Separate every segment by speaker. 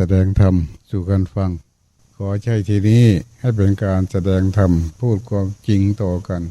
Speaker 1: แสดงธรรมสู่กันฟัง ขอใช้ทีนี้ให้เป็นการแสดงธรรมพูดความจริงต่อกัน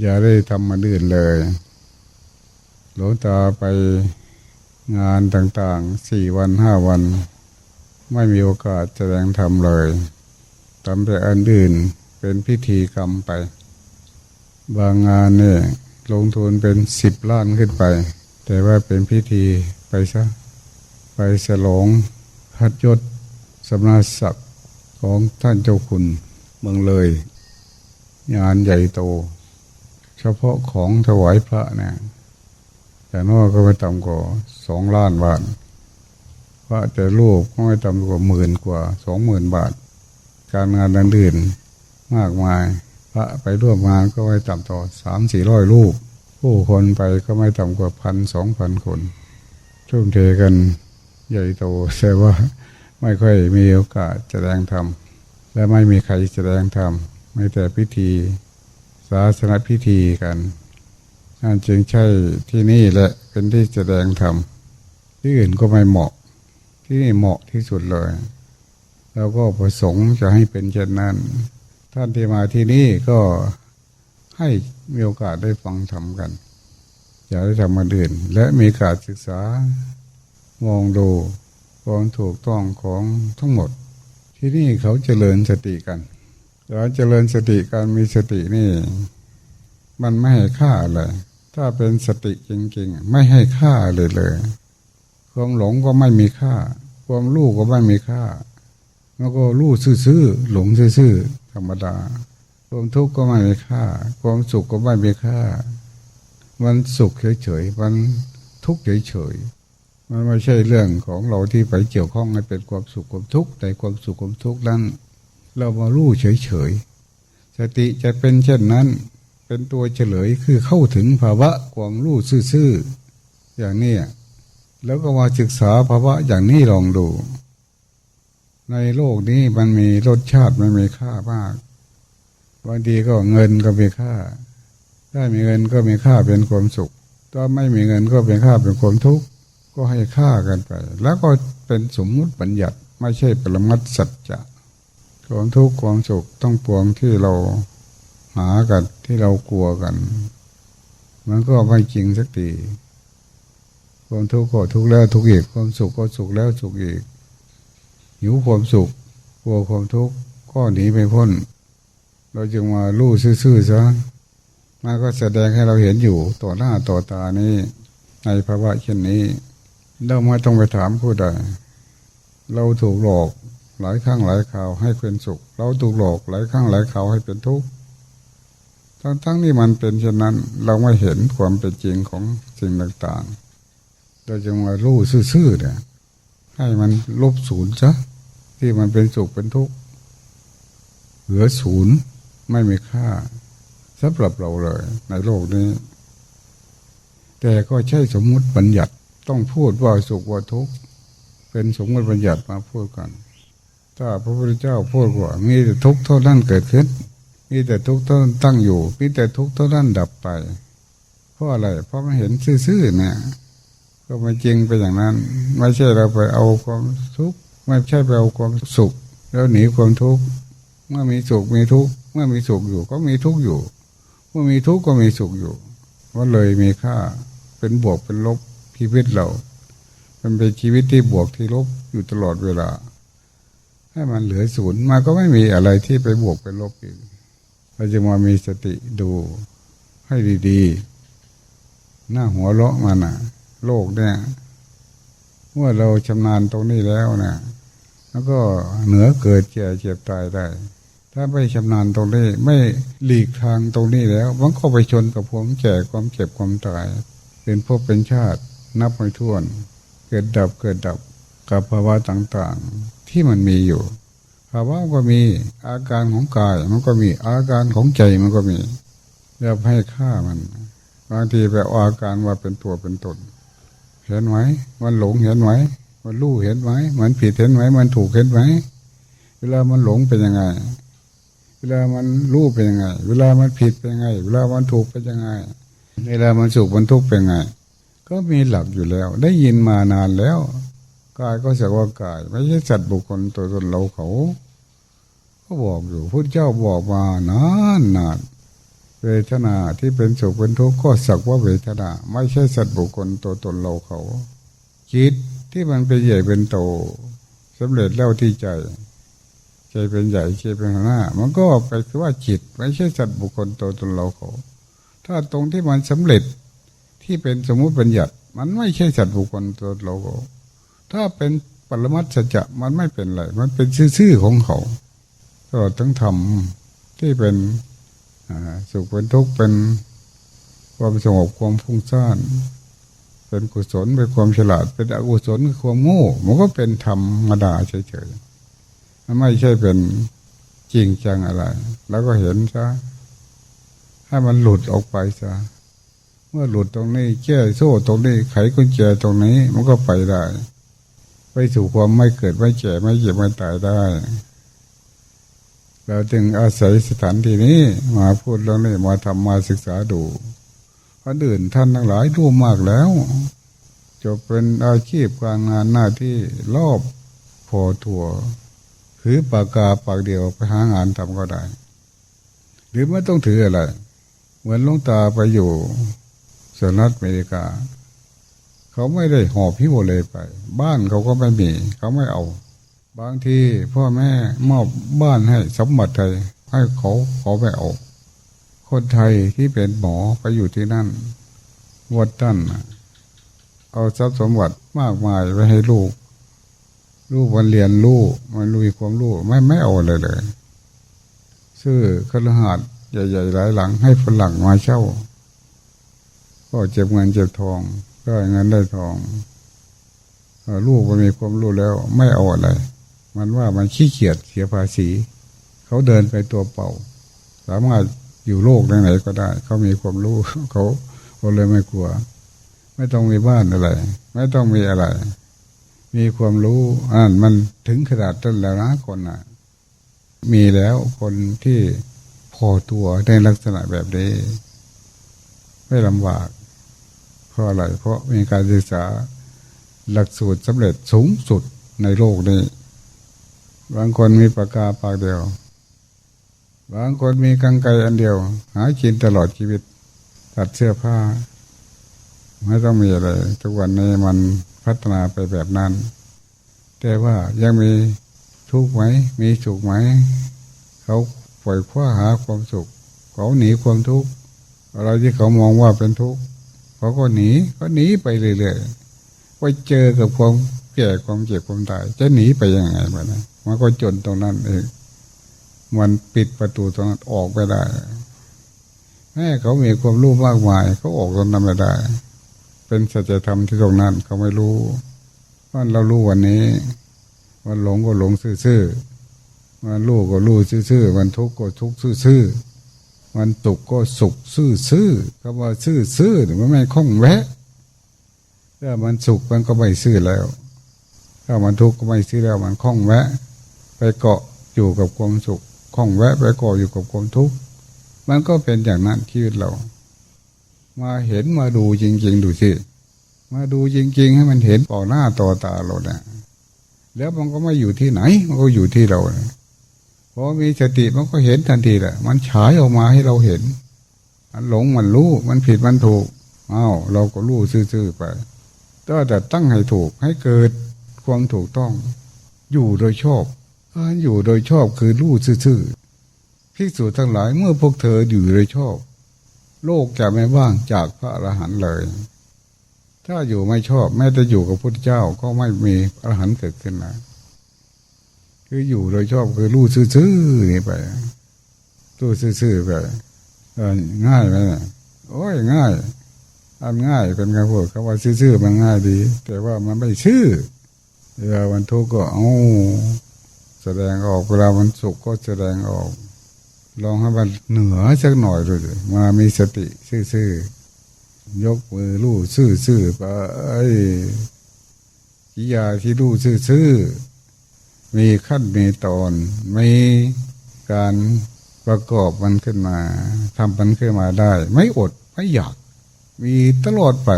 Speaker 1: อย่าได้ทำมาดื่นเลย หลวงตาไปงานต่างๆสี่วันห้าวัน ไม่มีโอกาสแสดงธรรมเลยทำแต่อันอื่นเป็นพิธีกรรมไป บางงานเนี่ยลงทุนเป็นสิบล้านขึ้นไป แต่ว่าเป็นพิธีไปซะ ไปฉลอง พัดยศสำนาศักดิ์ของท่านเจ้าคุณเมืองเลย งานใหญ่โต เฉพาะของถวายพระเนี่ยแต่นอกก็ไม่ต่ำกว่าสองล้านบาทพระแต่รูปก็ไม่ต่ำกว่าหมื่นกว่าสองหมื่นบาท การงานดังอื่นมากมาย พระไปร่วมงานก็ไม่ต่ำต่อสามสี่ร้อยรูป ผู้คนไปก็ไม่ต่ำกว่าพันสองพันคนทุ่มเทกัน ใหญ่โตแต่ว่าไม่ค่อยมีโอกาสแสดงธรรมและไม่มีใครแสดงธรรมไม่แต่พิธีศาสนพิธีกันนั่นจึงใช่ที่นี่แหละเป็นที่แสดงธรรมที่อื่นก็ไม่เหมาะ ที่นี่เหมาะที่สุดเลย แล้วก็ประสงค์จะให้เป็นเช่นนั้น ท่านที่มาที่นี่ก็ให้มีโอกาสได้ฟังธรรมกัน อย่าได้ทำมาดื่น และมีการศึกษา มองดูความถูกต้องของทั้งหมด ที่นี่เขาเจริญสติกันการเจริญสติการมีสตินี่ มันไม่ให้ค่าอะไรถ้าเป็นสติจริงๆ ไม่ให้ค่าเลยเลยความหลงก็ไม่มีค่า ความรู้ก็ไม่มีค่า แล้วก็รู้ซื่อๆหลงซื่อๆธรรมดาความทุกข์ก็ไม่มีค่า ความสุขก็ไม่มีค่า มันสุขเฉยๆมันทุกข์เฉยๆ มันไม่ใช่เรื่องของเราที่ไปเกี่ยวข้องให้เป็นความสุขความทุกข์แต่ความสุขความทุกข์นั้น เรามารู้เฉยๆสติจะเป็นเช่นนั้น เป็นตัวเฉลยคือเข้าถึงภาวะความรู้ซื่อๆอย่างนี้แล้วก็มาศึกษาภาวะอย่างนี้ลองดู ในโลกนี้มันมีรสชาติมันมีค่ามากบางทีก็เงินก็มีค่า ถ้ามีเงินก็มีค่าเป็นความสุขถ้าไม่มีเงินก็เป็นค่าเป็นความทุกข์ ก็ให้ค่ากันไป แล้วก็เป็นสมมุติบัญญัติไม่ใช่ปรมัตสัจจะความทุกข์ความสุขต้องปวงที่เราหากันที่เรากลัวกัน มันก็ไม่จริงสักทีความทุกข์ก็ทุกข์แล้วทุกข์อีกความสุขก็สุขแล้วสุขอีกหิวความสุขกลัวความทุกข์ก็หนีไม่พ้น เราจึงมาลู่ซื่อๆซะมาก็แสดงให้เราเห็นอยู่ต่อหน้าต่อตานี้ในภาวะเช่นนี้ เราไม่ต้องไปถามผู้ใด เราถูกหลอกหลายครั้งหลายคราวให้เป็นสุข เราถูกหลอกหลายครั้งหลายคราวให้เป็นทุกข์ ทั้งทั้งนี้มันเป็นเช่นนั้น เราไม่เห็นความเป็นจริงของสิ่งต่างๆ เราจึงมาลู่ซื่อๆเนี่ยให้มันลบศูนย์ซะที่มันเป็นสุขเป็นทุกข์ เหลือศูนย์ไม่มีค่าสำหรับเราเลย ในโลกนี้ แต่ก็ใช่สมมุติบัญญัติ ต้องพูดว่าสุขว่าทุกข์เป็นสมมติบัญญัติมาพูดกันถ้าพระพุทธเจ้าพูดว่า มีแต่ทุกข์เท่านั้นเกิดขึ้น มีแต่ทุกข์เท่านั้นตั้งอยู่ มีแต่ทุกข์เท่านั้นดับไป เพราะอะไร เพราะมันเห็นซื่อๆเนี่ย ก็ไม่จริงไปอย่างนั้น ไม่ใช่เราไปเอาความทุกข์ ไม่ใช่ไปเอาความสุข แล้วหนีความทุกข์ เมื่อมีสุขมีทุกข์ เมื่อมีสุขอยู่ ก็มีทุกข์อยู่ เมื่อมีทุกข์ก็มีสุขอยู่ ก็เลยมีค่า เป็นบวกเป็นลบ ชีวิตเรา มันเป็นชีวิตที่บวกที่ลบอยู่ตลอดเวลา ให้มันเหลือศูนย์มาก็ไม่มีอะไรที่ไปบวกเป็นลบอีกเราจะมามีสติดูให้ดีๆ หน้าหัวเราะมันอะโลกเนี่ยเมื่อเราชำนาญตรงนี้แล้วนะแล้วก็เหนือเกิดเจ็บเจ็บตายได้ ถ้าไม่ชำนาญตรงนี้ ไม่หลีกทางตรงนี้แล้วมันก็ไปชนกับความแก่ความเจ็บความตาย เป็นพวกเป็นชาติ นับไม่ถ้วน เกิดดับเกิดดับกับภาวะต่างๆ ที่มันมีอยู่ ภาวะก็มีอาการของกายมันก็มีอาการของใจมันก็มีอย่าให้ค่ามันบางทีไปเอาอาการว่าเป็นตัวเป็นตน เห็นไหมมันหลงเห็นไหมมันรู้เห็นไหมมันผิดเห็นไหมมันถูกเห็นไหมเวลามันหลงเป็นยังไง เวลามันรู้เป็นยังไง เวลามันผิดเป็นยังไง เวลามันถูกเป็นยังไง เวลามันสุขมันทุกข์เป็นยังไง ก็มีหลักอยู่แล้ว ได้ยินมานานแล้วกายก็สักว่ากาย ไม่ใช่สัตบุคคลตัวตนเราเขา ก็บอกอยู่พุทธเจ้าบอกมานานนานเวทนาที่เป็นสุขเป็นทุกข์ก็สักว่าเวทนา ไม่ใช่สัตว์บุคคลตัวตนเราเขาจิตที่มันเป็นใหญ่เป็นโตสำเร็จแล้วที่ใจ ใจเป็นใหญ่ใจเป็นหน้า มันก็ไปคือว่าจิต ไม่ใช่สัตว์บุคคลตัวตนเราเขา ถ้าตรงที่มันสำเร็จ ที่เป็นสมมุติบัญญัติ มันไม่ใช่สัตว์บุคคลตัวเราถ้าเป็นปรมัตสัจจะมันไม่เป็นไร มันเป็นชื่อของเขาตลอดทั้งธรรมที่เป็นอ่าสุขเป็นทุกข์เป็นความสงบความฟุ้งซ่านเป็นกุศลเป็นความฉลาด เป็นอกุศลคือความโง่มันก็เป็นธรรมดาเฉยๆมันไม่ใช่เป็นจริงจังอะไร แล้วก็เห็นซะให้มันหลุดออกไปซะ มื่อหลุดตรงนี้แก้โซ่ตรงนี้ไขกุญแจตรงนี้มันก็ไปได้ ไปสู่ความไม่เกิดไม่แก่ไม่เจ็บไม่ตายได้เราจึงอาศัยสถานที่นี้มาพูดเรื่องนี้มาทำมาศึกษาดูคนอื่นท่านทั้งหลายรู้มากแล้วจะเป็นอาชีพการงานหน้าที่รอบพอทัวถือปากกาปากเดียวไปหางานทำก็ได้ หรือไม่ต้องถืออะไร เหมือนลงตาไปอยู่ สหรัฐอเมริกา เขาไม่ได้หอบพิโวเลยไป บ้านเขาก็ไม่มี เขาไม่เอา บางทีพ่อแม่มอบบ้านให้สมบัติไทยให้เขาเขาไม่เอา คนไทยที่เป็นหมอไปอยู่ที่นั่นวัดตั้นเอาทรัพย์สมบัติมากมายไปให้ลูก ลูกวันเรียนลูกมันรู้ความรู้ไม่ไม่เอาเลยเลยซื้อคฤหาสน์ใหญ่ๆหลายหลังให้ฝรั่งมาเช่า ก็เจ็บเงินเจ็บทองได้เงินได้ทองลูกมันมีความรู้แล้ว ไม่เอาอะไร มันว่ามันขี้เกียจเสียภาษี เขาเดินไปตัวเป่า สามารถอยู่โลกไหนๆก็ได้ เขามีความรู้เขาเขาเลยไม่กลัว ไม่ต้องมีบ้านอะไร ไม่ต้องมีอะไร มีความรู้อ่านมันถึงขนาดนั้นแล้วนะคนน่ะ มีแล้วคนที่พอตัวในลักษณะแบบนี้ ไม่ลำบาก เพราะอะไร เพราะมีการศึกษาหลักสูตรสำเร็จสูงสุดในโลกนี้ บางคนมีปากกาปากเดียว บางคนมีกังไกอันเดียว หากินตลอดชีวิต ตัดเสื้อผ้า ไม่ต้องมีอะไร ทุกวันนี้มันพัฒนาไปแบบนั้น แต่ว่ายังมีทุกไหม มีสุขไหม เขาปล่อยคว้าหาความสุข เขาหนีความทุกข์อะไรที่เขามองว่าเป็นทุกข์ เขาก็หนีก็หนีไปเรื่อยๆไปเจอกับความแก่ความเจ็บความตาย จะหนีไปยังไงบ้างนะมันก็จนตรงนั้นเองมันปิดประตูตรงนั้นออกไม่ได้แม่เขามีความรู้มากมายเขาออกตรงนั้นไม่ได้ เป็นสัจธรรมที่ตรงนั้นเขาไม่รู้ว่าเรารู้วันนี้วันหลงก็หลงซื่อๆวันรู้ก็รู้ซื่อๆวันทุกข์ก็ทุกข์ซื่อๆ วันตุกข์ก็สุขซื่อๆคำว่าซื่อๆเนี่ยมันไม่คล่องแวะถ้ามันสุขมันก็ไม่ซื่อแล้ว ถ้ามันทุกข์ก็ไม่ซื่อแล้วมันคล่องแวะ ไปเกาะอยู่กับความสุขคล่องแวะ ไปเกาะอยู่กับความทุกข์มันก็เป็นอย่างนั้นชีวิตเรา มาเห็นมาดูจริง ๆ ดูสิมาดูจริง ๆ ให้มันเห็นต่อหน้าต่อตาเราเนี่ยแล้วมันก็ไม่อยู่ที่ไหน มันก็อยู่ที่เราเนี่ย พอมีสติมันก็เห็นทันทีแหละมันฉายออกมาให้เราเห็น มันหลงมันรู้มันผิดมันถูกอ้าวเราก็รู้ซื่อๆไปก็แต่ตั้งให้ถูกให้เกิดความถูกต้อง อยู่โดยชอบการอยู่โดยชอบคือรู้ซื่อๆพิสูจน์ทั้งหลายเมื่อพวกเธออยู่โดยชอบ โลกจะไม่ว่างจากพระอรหันต์เลย ถ้าอยู่ไม่ชอบแม้จะอยู่กับพระพุทธเจ้าก็ไม่มีอรหันต์เกิดขึ้นนะ คืออยู่โดยชอบคือรู้ซื่อๆนี่ไปรู้ซื่อๆไปเออง่ายไหมโอ้ยง่ายอันง่ายเป็นคำพูดคำว่าซื่อๆมันง่ายดี แต่ว่ามันไม่ชื่อเวลามันทุกข์ก็เอาแสดงออกเวลามันสุขก็แสดงออก ลองให้มันเหนือสักหน่อยดูมามีสติซื่อๆยกมือลู่ซื่อๆไปกิยาที่ลู่ซื่อๆ มีขั้นมีตอนมีการประกอบมันขึ้นมาทำมันขึ้นมาได้ ไม่อดไม่อยาก มีตลอดไป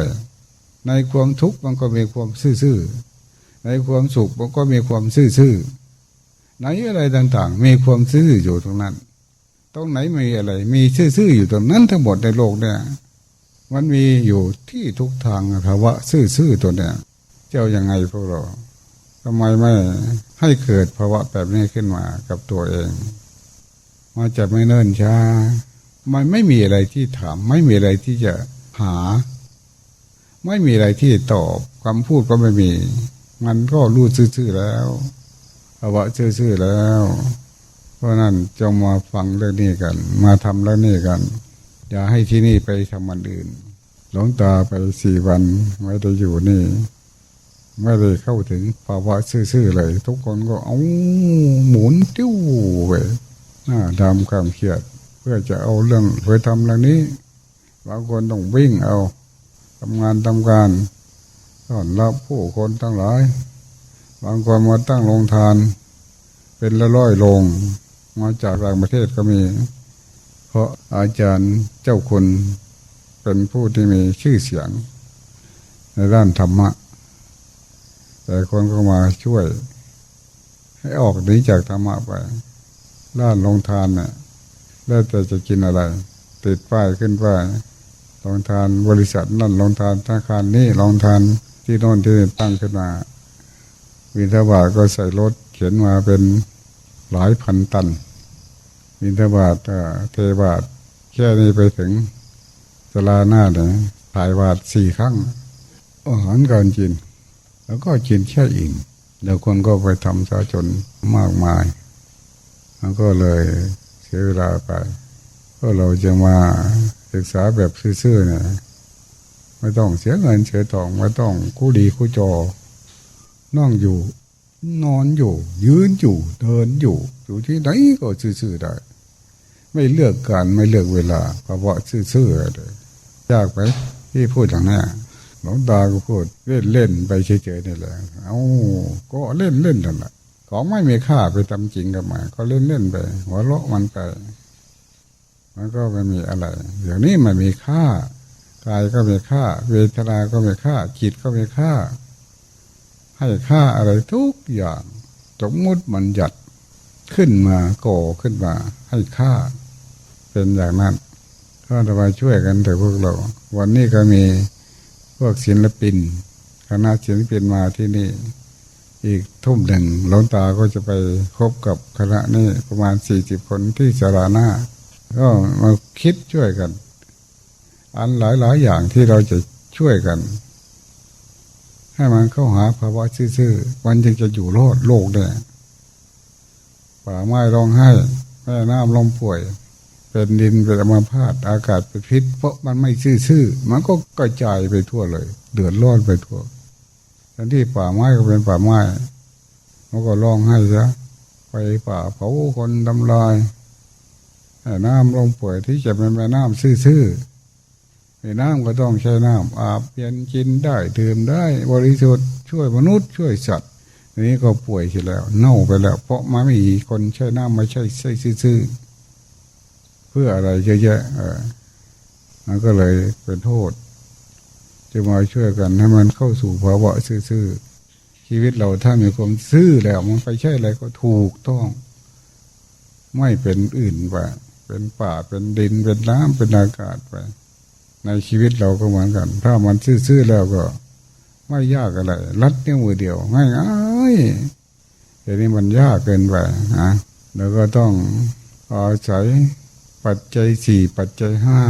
Speaker 1: ในความทุกข์มันก็มีความซื่อๆในความสุขมันก็มีความซื่อๆในอะไรต่างๆ มีความซื่ออยู่ตรงนั้น ตรงไหนมีอะไร มีซื่อๆอยู่ตรงนั้นทั้งหมดในโลกเนี่ยมันมีอยู่ที่ทุกทางภาวะซื่อๆตัวเนี่ยเจ้ายังไงพวกเราำไมไม่ให้เกิดภาวะแบบนี้ขึ้นมากับตัวเองมาจะไม่เนิ่นช้า มันไม่มีอะไรที่ถาม ไม่มีอะไรที่จะหา ไม่มีอะไรที่ตอบคำพูดก็ไม่มี มันก็รู้ซื่อๆแล้วภาวะซื่อๆแล้ว เพราะนั้นจงมาฟังเรื่องนี้กัน มาทำเรื่องนี้กัน อย่าให้ที่นี่ไปทำมันอื่น หลงตาไปสี่วันไม่ได้อยู่นี่ ไม่ได้เข้าถึงภาวะซื่อๆเลย ทุกคนก็เอาหมุนติ้วไปหน้าดำความเครียด เพื่อจะเอาเรื่องไปทำเรื่องนี้บางคนต้องวิ่งเอาทำงานทำการต้อนรับผู้คนทั้งหลาย บางคนมาตั้งโรงทาน เป็นละร้อยโรงมาจากต่างประเทศก็มี เพราะอาจารย์เจ้าคุณเป็นผู้ที่มีชื่อเสียง ในด้านธรรมะ แต่คนก็มาช่วย ให้ออกหนีจากธรรมะไปด้านลงทานเนี่ยแล้วแต่จะกินอะไร ติดป้ายขึ้นป้ายลงทานบริษัทนั่นลงทานธนาคารนี่ลงทานที่โน่นที่นี่ตั้งขึ้นมาวินทบาทก็ใส่รถเขียนมาเป็นหลายพันตันวินทบาทเอ่อเทบาทแค่นี้ไปถึงสลาหน้าเนี่ยถ่ายบาทสี่ครั้งอาหารการกิน แล้วก็กินแค่อิ่มแล้วคนก็ไปทำสาจนมากมาย มันก็เลยเสียเวลาไป ก็เราจะมาศึกษาแบบซื่อๆเนี่ยไม่ต้องเสียเงินเสียทองไม่ต้องกู้ดีกู้จอนั่งอยู่ นอนอยู่ ยืนอยู่ เดินอยู่ อยู่ที่ไหนก็ซื่อๆได้ ไม่เลือกการไม่เลือกเวลาเพราะว่าซื่อๆเลยยากไหมที่พูดอย่างนี้ ลวงตาก็พูดเล่นเล่นๆไปเฉยๆนี่แหละเอาก็เล่นเล่นนั่นแหละของไม่มีค่าไปทำจริงกับมันก็เล่นเล่นๆไปหัวเราะมันไปมันก็ไม่มีอะไรเดี๋ยวนี้มันมีค่ากายก็มีค่า เวทนา ก็มีค่าจิตก็มีค่า ให้ค่าอะไรทุกอย่างสมมุติมันหยัดขึ้นมาก่อขึ้นมา ให้ค่า เป็นอย่างนั้นก็จะมาช่วยกันเถอะพวกเรา วันนี้ก็มี พวกศิลปินคณะศิลปินมาที่นี่ อีกทุ่มหนึ่งหลวงตาก็จะไปพบกับคณะนี้ประมาณสี่สิบคนที่สาราหน้า ก็มาคิดช่วยกัน อันหลายๆอย่างที่เราจะช่วยกัน ให้มันเข้าหาภาวะซื่อๆมันจึงจะอยู่รอดโลกได้ป่าไม้ร้องไห้แม่น้ำลมป่วย เป็นดินเป็นอมาพาตอากาศเป็นพิษ เพราะมันไม่ซื่อๆมันก็กระจายไปทั่วเลย เดือดร้อนไปทั่วแทนที่ป่าไม้ก็เป็นป่าไม้มันก็ร้องไห้ซะไปป่าเผาคนทำลายแม่น้ำลมป่วยที่จะเป็นแม่น้ำซื่อๆในน้ำก็ต้องใช้น้ำอาบเย็นกินได้ดื่มได้ บริสุทธิ์ช่วยมนุษย์ช่วยสัตว์นี้ก็ป่วยไปแล้ว เน่าไปแล้ว เพราะมันไม่มีคนใช้น้ำไม่ใช่ใช้ซื่อๆ พื่ออะไรเยอะแยะมันก็เลยเป็นโทษ จะมาช่วยกันให้มันเข้าสู่ภาวะซื่อๆชีวิตเราถ้ามีความซื่อแล้วมันไปใช่อะไรก็ถูกต้อง ไม่เป็นอื่นไปเป็นป่าเป็นดินเป็นน้ำเป็นอากาศไป ในชีวิตเราก็เหมือนกัน ถ้ามันซื่อๆแล้วก็ ไม่ยากอะไรรัดนิ้วมือเดียวง่ายๆแต่นี้มันยากเกินไปนะแล้วก็ต้องอาศัย ปัจจัยสี่ปัจจัยห้า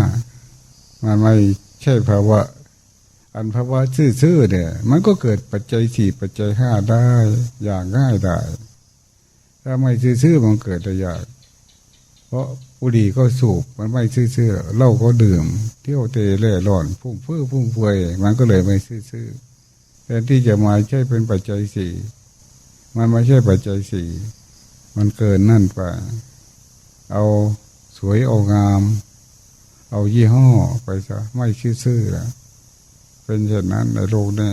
Speaker 1: มันไม่ใช่ภาวะ อันภาวะซื่อๆเนี่ย มันก็เกิดปัจจัยสี่ปัจจัยห้าได้อย่างง่ายได้ถ้าไม่ซื่อๆมันเกิดได้ยากเพราะบุหรี่ก็สูบมันไม่ซื่อๆเหล้าก็ดื่ม เที่ยวเตะเล่ร่อนพุ่งเพื่อพุ่งเฟือยมันก็เลยไม่ซื่อๆแทนที่จะมาใช่เป็นปัจจัยสี่มันไม่ใช่ปัจจัยสี่มันเกินนั่นไปเอา สวยเอางาม เอายี่ห้อไปซะไม่ซื่อๆแล้วเป็นเช่นนั้นในโลกนี้